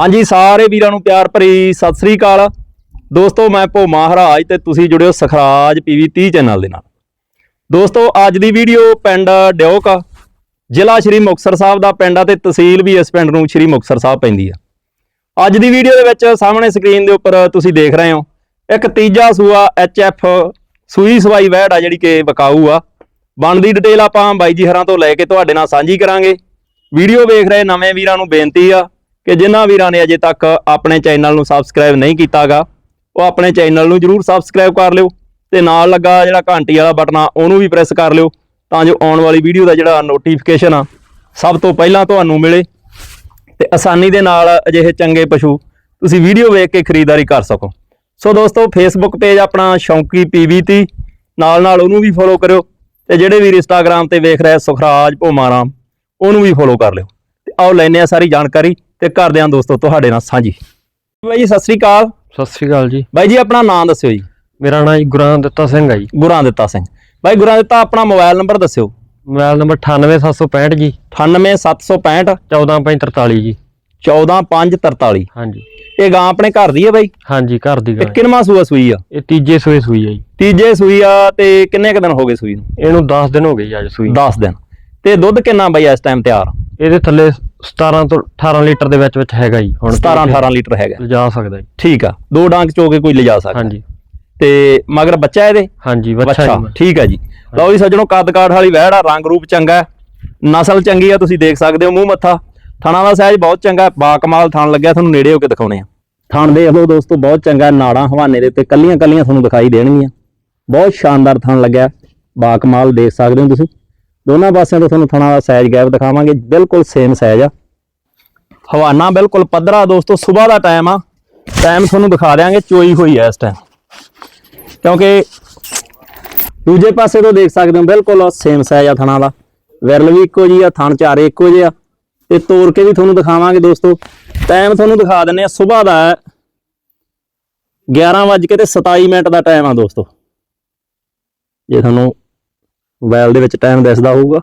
ਹਾਂਜੀ, ਸਾਰੇ ਵੀਰਾਂ ਨੂੰ ਪਿਆਰ ਭਰੀ ਸਤਿ ਸ੍ਰੀ ਅਕਾਲ। ਦੋਸਤੋ, ਮੈਂ ਭੋ ਮਹਾਰਾਜ ਤੇ ਤੁਸੀਂ ਜੁੜਿਓ ਸਖਰਾਜ ਪੀਵੀ 30 ਚੈਨਲ ਦੇ ਨਾਲ। ਦੋਸਤੋ, ਅੱਜ ਦੀ ਵੀਡੀਓ ਪਿੰਡ ਡਿਓਕ ਜ਼ਿਲ੍ਹਾ ਸ਼੍ਰੀ ਮੁਕਤਸਰ ਸਾਹਿਬ ਦਾ ਪਿੰਡ ਆ ਤੇ ਤਹਿਸੀਲ ਵੀ ਇਸ ਪਿੰਡ ਨੂੰ ਸ਼੍ਰੀ ਮੁਕਤਸਰ ਸਾਹਿਬ ਪੈਂਦੀ ਆ। ਅੱਜ ਦੀ ਵੀਡੀਓ ਦੇ ਵਿੱਚ ਸਾਹਮਣੇ ਸਕਰੀਨ ਦੇ ਉੱਪਰ ਤੁਸੀਂ ਦੇਖ ਰਹੇ ਹੋ, ਇੱਕ ਤੀਜਾ ਸੂਆ ਐਫ ਸੂਈ ਸਵਾਈ ਵਹਿੜ ਆ ਜਿਹੜੀ ਕਿ ਵਿਕਾਊ ਆ। ਬਣਦੀ ਡਿਟੇਲ ਆਪਾਂ ਬਾਈ ਜੀ ਹਰਾਂ ਤੋਂ ਲੈ ਕੇ ਤੁਹਾਡੇ ਨਾਲ ਸਾਂਝੀ ਕਰਾਂਗੇ। ਵੀਡੀਓ ਵੇਖ ਰਹੇ ਨਵੇਂ ਵੀਰਾਂ ਨੂੰ ਬੇਨਤੀ ਆ ਕਿ ਜਿਨ੍ਹਾਂ ਵੀਰਾਂ ਨੇ ਅਜੇ ਤੱਕ ਆਪਣੇ ਚੈਨਲ ਨੂੰ ਸਬਸਕ੍ਰਾਈਬ ਨਹੀਂ ਕੀਤਾਗਾ, ਉਹ ਆਪਣੇ ਚੈਨਲ ਨੂੰ ਜਰੂਰ ਸਬਸਕ੍ਰਾਈਬ ਕਰ ਲਿਓ ਤੇ ਨਾਲ ਲੱਗਾ ਜਿਹੜਾ ਘੰਟੀ ਵਾਲਾ ਬਟਨ ਆ, ਉਹਨੂੰ ਵੀ ਪ੍ਰੈਸ ਕਰ ਲਿਓ ਤਾਂ ਜੋ ਆਉਣ ਵਾਲੀ ਵੀਡੀਓ ਦਾ ਜਿਹੜਾ ਨੋਟੀਫਿਕੇਸ਼ਨ ਆ, ਸਭ ਤੋਂ ਪਹਿਲਾਂ ਤੁਹਾਨੂੰ ਮਿਲੇ ਤੇ ਆਸਾਨੀ ਦੇ ਨਾਲ ਅਜਿਹੇ ਚੰਗੇ ਪਸ਼ੂ ਤੁਸੀਂ ਵੀਡੀਓ ਵੇਖ ਕੇ ਖਰੀਦਦਾਰੀ ਕਰ ਸਕੋ। ਸੋ ਦੋਸਤੋ ਫੇਸਬੁੱਕ ਪੇਜ ਆਪਣਾ ਸ਼ੌਂਕੀ ਪੀਵੀਟੀ ਨਾਲ ਨਾਲ ਉਹਨੂੰ ਵੀ ਫੋਲੋ ਕਰਿਓ ਤੇ ਜਿਹੜੇ ਵੀ ਇੰਸਟਾਗ੍ਰam ਤੇ ਵੇਖ ਰਹੇ ਸੁਖਰਾਜ ਭੋਮਾਰਾਮ, ਉਹਨੂੰ ਵੀ ਫੋਲੋ ਕਰ ਲਿਓ। ਤੇ ਆਓ ਲੈਨੇ ਆ ਸਾਰੀ ਜਾਣਕਾਰੀ। ਤੇ ਕਰਦੇ ਆਂ ਦੋਸਤੋ ਤੁਹਾਡੇ ਨਾਲ ਸਾਂਝੀ। ਬਾਈ ਜੀ ਸਤਿ ਸ੍ਰੀ ਅਕਾਲ। ਸਤਿ ਸ੍ਰੀ ਅਕਾਲ ਜੀ7 ਬਾਈ ਜੀ ਆਪਣਾ ਨਾਮ ਦੱਸਿਓ ਜੀ। ਮੇਰਾ ਨਾਮ ਜੀ ਗੁਰਾਂ ਦਿੱਤਾ ਸਿੰਘ ਹੈ ਜੀ। ਗੁਰਾਂ ਦਿੱਤਾ ਸਿੰਘ। ਬਾਈ ਗੁਰਾਂ ਦਿੱਤਾ ਆਪਣਾ ਮੋਬਾਈਲ ਨੰਬਰ ਦੱਸਿਓ। ਮੋਬਾਈਲ ਨੰਬਰ 98765 ਜੀ। 98765 14543 ਜੀ। 14543 ਹਾਂਜੀ। ਇਹ ਗਾਂ ਆਪਣੇ ਘਰ ਦੀ ਹੈ ਬਾਈ? ਹਾਂਜੀ ਘਰ ਦੀ ਇਹ ਗੱਲ ਕਿੰਨਵਾਂ ਸੂਆ ਸੂਈ ਆ? ਇਹ ਤੀਜੇ ਸੂਏ ਸੂਈ ਹੈ ਜੀ। ਤੀਜੇ ਸੂਈ ਆ ਤੇ ਕਿੰਨੇ ਕੁ ਦਿਨ ਹੋ ਗਏ ਸੂਈ ਨੂੰ? ਇਹਨੂੰ 10 ਦਿਨ ਹੋ ਗਏ ਜੀ ਅੱਜ ਸੂਈ 10 ਦਿਨ। ਤੇ ਦੁੱਧ ਕਿੰਨਾ ਬਾਈ ਇਸ ਟਾਈਮ ਤਿਆਰ? ਇਹਦੇ ਥੱਲੇ 17 ਤੋਂ 18 ਲੀਟਰ ਦੇ ਵਿੱਚ ਵਿੱਚ ਹੈਗਾ ਜੀ ਹੁਣ 17 18 ਲੀਟਰ ਹੈਗਾ। ਲਿਜਾ ਸਕਦਾ ਜੀ। ਠੀਕ ਆ ਦੋ ਡਾਂਗ ਚੋ ਕੇ ਕੋਈ ਲਿਜਾ ਸਕਦਾ। ਹਾਂਜੀ। ਤੇ ਮਗਰ ਬੱਚਾ ਇਹਦੇ? ਹਾਂਜੀ ਬੱਚਾ ਜੀ ਠੀਕ ਹੈ ਜੀ। ਲਓ ਜੀ ਸੱਜਣੋ ਕੱਦ ਕਾਠ ਵਾਲੀ ਵਹਿੜ ਆ ਰੰਗ ਰੂਪ ਚੰਗਾ ਹੈ। ਨਸਲ ਚੰਗੀ ਆ ਤੁਸੀਂ ਦੇਖ ਸਕਦੇ ਹੋ ਮੂੰਹ ਮੱਥਾ। ਥਣਾ ਦਾ ਸਾਈਜ਼ ਬਹੁਤ ਚੰਗਾ ਹੈ ਬਾ ਕਮਾਲ ਥਣ ਲੱਗਿਆ ਤੁਹਾਨੂੰ ਨੇੜੇ ਹੋ ਕੇ ਦਿਖਾਉਣੇ ਆ। ਥਣ ਦੇਖ ਲਓ ਦੋਸਤੋ ਬਹੁਤ ਚੰਗਾ ਨਾੜਾਂ ਹਵਾਨੇ ਦੇ ਉੱਤੇ ਕੱਲੀਆਂ ਕੱਲੀਆਂ ਤੁਹਾਨੂੰ ਦਿਖਾਈ ਦੇਣਗੀਆਂ। ਬਹੁਤ ਸ਼ਾਨਦਾਰ ਥਣ ਲੱਗਿਆ ਬਾ ਕਮਾਲ ਦੇਖ ਸਕਦੇ ਹੋ ਤੁਸੀਂ। ਦੋਨਾਂ ਪਾਸਿਆਂ ਤੋਂ ਤੁਹਾਨੂੰ ਥਣਾ ਦਾ ਸਾਈਜ਼ ਗੈਪ ਦਿਖਾਵਾਂਗੇ, ਬਿਲਕੁਲ ਸੇਮ ਸਾਈਜ਼ ਆ। ਹਵਾਨਾ ਬਿਲਕੁਲ ਪੱਧਰਾ ਦੋਸਤੋ, ਸਵੇਰ ਦਾ ਟਾਈਮ ਆ। ਟਾਈਮ ਤੁਹਾਨੂੰ ਦਿਖਾ ਦਿਆਂਗੇ, ਚੋਈ ਹੋਈ ਹੈ ਇਸ ਟਾਈਮ ਕਿਉਂਕਿ ਦੂਜੇ ਪਾਸੇ ਤੋਂ ਦੇਖ ਸਕਦੇ ਹੋ, ਬਿਲਕੁਲ ਸੇਮ ਸਾਈਜ਼ ਆ ਥਣਾ ਦਾ। ਵਿਰਲ ਵੀ ਇੱਕੋ ਜੀ ਆ, ਥਣ ਚਾਰੇ ਇੱਕੋ ਜਿਹੇ ਆ। ਤੇ ਤੋੜ ਕੇ ਵੀ ਤੁਹਾਨੂੰ ਦਿਖਾਵਾਂਗੇ ਦੋਸਤੋ। ਟਾਈਮ ਤੁਹਾਨੂੰ ਦਿਖਾ ਦਿੰਨੇ ਆ, ਸਵੇਰ ਦਾ ਹੈ। 11 ਵੱਜ ਕੇ ਤੇ 27 ਮਿੰਟ ਦਾ ਟਾਈਮ ਆ ਦੋਸਤੋ। ਜੇ ਤੁਹਾਨੂੰ ਮੋਬਾਈਲ ਦੇ ਵਿੱਚ ਟਾਈਮ ਦਿਸਦਾ ਹੋਊਗਾ।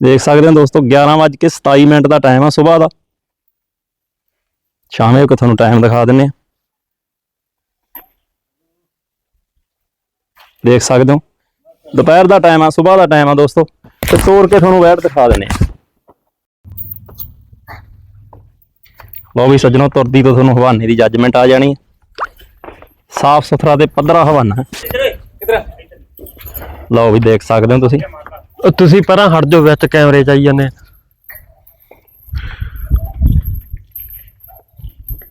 ਦੇਖ ਸਕਦੇ ਹੋ ਦੋਸਤੋ 11 ਵੱਜ ਕੇ 27 ਮਿੰਟ ਦਾ ਟਾਈਮ ਆ ਸਵੇਰ ਦਾ। ਸ਼ਾਮੇ ਕੋ ਤੁਹਾਨੂੰ ਟਾਈਮ ਦਿਖਾ ਦਿੰਨੇ ਆ। ਦੇਖ ਸਕਦੇ ਹੋ, ਦੁਪਹਿਰ ਦਾ ਟਾਈਮ ਆ, ਸਵੇਰ ਦਾ ਟਾਈਮ ਆ ਦੋਸਤੋ। ਤੇ ਤੋੜ ਕੇ ਤੁਹਾਨੂੰ ਵੈਟ ਦਿਖਾ ਦਿੰਨੇ ਆ। ਲਓ ਵੀ ਸੱਜਣੋ ਤੁਰਦੀ ਤੋਂ ਤੁਹਾਨੂੰ ਹਵਾਨੇ ਦੀ ਜੱਜਮੈਂਟ ਆ ਜਾਣੀ ਸਾਫ਼ ਸੁਥਰਾ ਤੇ ਪੱਧਰਾ ਹਵਾਨਾ। ਲਓ ਵੀ ਦੇਖ ਸਕਦੇ ਹੋ ਤੁਸੀਂ ਤੁਸੀਂ ਪਰਾਂ ਹਟ ਜਾਓ ਵਿੱਚ ਕੈਮਰੇ ਚ ਆਈ ਜਾਂਦੇ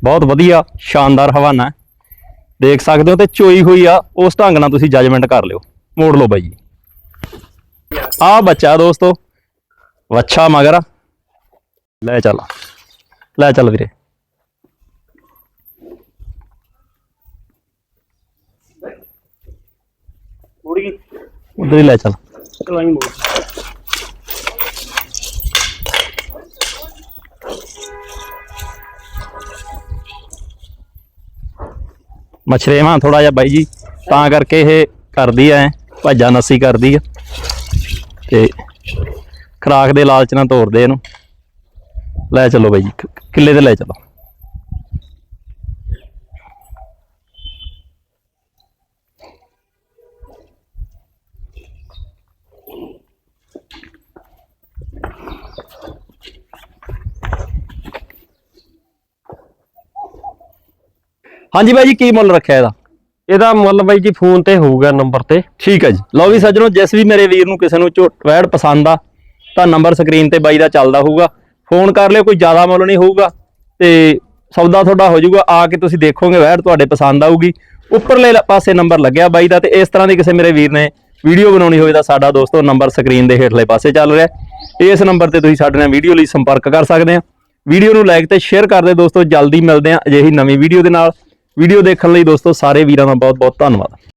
ਬਹੁਤ ਵਧੀਆ ਸ਼ਾਨਦਾਰ ਹਵਾਨਾ। ਦੇਖ ਸਕਦੇ ਹੋ ਤੇ ਚੋਈ ਹੋਈ ਆ ਉਸ ਢੰਗ ਨਾਲ ਤੁਸੀਂ ਜੱਜਮੈਂਟ ਕਰ ਲਿਓ ਮੋੜ ਲਓ ਬਾਈ ਆ ਬੱਚਾ ਦੋਸਤੋ ਵੱਛਾ ਮਗਰ। ਲੈ ਚੱਲ ਲੈ ਚੱਲ ਵੀਰੇ। ਉਧਰ ਹੀ ਲੈ ਚੱਲ। ਮਛਰੇਵਾਂ ਥੋੜਾ ਜਿਹਾ ਬਾਈ ਜੀ ਤਾਂ ਕਰਕੇ ਇਹ ਕਰਦੀ ਐ ਭਾਜਾ ਨਸੀ ਕਰਦੀ ਆ ਤੇ ਖਰਾਕ ਦੇ ਲਾਲਚ ਨਾਲ ਤੋੜਦੇ ਇਹਨੂੰ। ਲੈ ਚੱਲੋ ਬਾਈ ਜੀ ਕਿੱਲੇ ਤੇ ਲੈ ਚੱਲੋ। ਹਾਂਜੀ ਬਾਈ ਜੀ ਕੀ ਮੁੱਲ ਰੱਖਿਆ ਇਹਦਾ? ਇਹਦਾ ਮੁੱਲ ਬਾਈ ਜੀ ਫੋਨ ਤੇ ਹੋਊਗਾ ਨੰਬਰ ਤੇ। ਠੀਕ ਹੈ ਜੀ। ਲਓ ਵੀ ਸੱਜਣੋ ਜਿਸ ਵੀ ਮੇਰੇ ਵੀਰ ਨੂੰ ਕਿਸੇ ਨੂੰ ਝੋਟਵੈੜ ਪਸੰਦ ਆ ਤਾਂ ਨੰਬਰ ਸਕਰੀਨ ਤੇ ਬਾਈ ਦਾ ਚੱਲਦਾ ਹੋਊਗਾ। ਫੋਨ ਕਰ ਲਿਓ, ਕੋਈ ਜ਼ਿਆਦਾ ਮੁੱਲ ਨਹੀਂ ਹੋਊਗਾ ਤੇ ਸੌਦਾ ਤੁਹਾਡਾ ਹੋ ਜਾਊਗਾ, ਆ ਕੇ ਤੁਸੀਂ ਦੇਖੋਗੇ ਵੈੜ ਤੁਹਾਡੇ ਪਸੰਦ ਆਊਗੀ। ਉੱਪਰਲੇ ਪਾਸੇ ਨੰਬਰ ਲੱਗਿਆ ਬਾਈ ਦਾ ਤੇ ਇਸ ਤਰ੍ਹਾਂ ਦੀ ਕਿਸੇ ਮੇਰੇ ਵੀਰ ਨੇ ਵੀਡੀਓ ਬਣਾਉਣੀ ਹੋਵੇ ਤਾਂ ਸਾਡਾ ਦੋਸਤੋ ਨੰਬਰ ਸਕਰੀਨ ਦੇ ਹੇਠਲੇ ਪਾਸੇ ਚੱਲ ਰਿਹਾ ਇਸ ਨੰਬਰ ਤੇ ਤੁਸੀਂ ਸਾਡੇ ਨਾਲ ਵੀਡੀਓ ਲਈ ਸੰਪਰਕ ਕਰ ਸਕਦੇ ਆ ਵੀਡੀਓ ਨੂੰ ਲਾਈਕ ਤੇ ਸ਼ੇਅਰ ਕਰ ਦਿਓ ਦੋਸਤੋ, ਜਲਦੀ ਮਿਲਦੇ ਆ ਅਜਿਹੀ ਨਵੀਂ ਵੀਡੀਓ ਦੇ ਨਾਲ। ਵੀਡੀਓ ਦੇਖਣ ਲਈ ਦੋਸਤੋ, ਸਾਰੇ ਵੀਰਾਂ ਦਾ ਬਹੁਤ ਬਹੁਤ ਧੰਨਵਾਦ।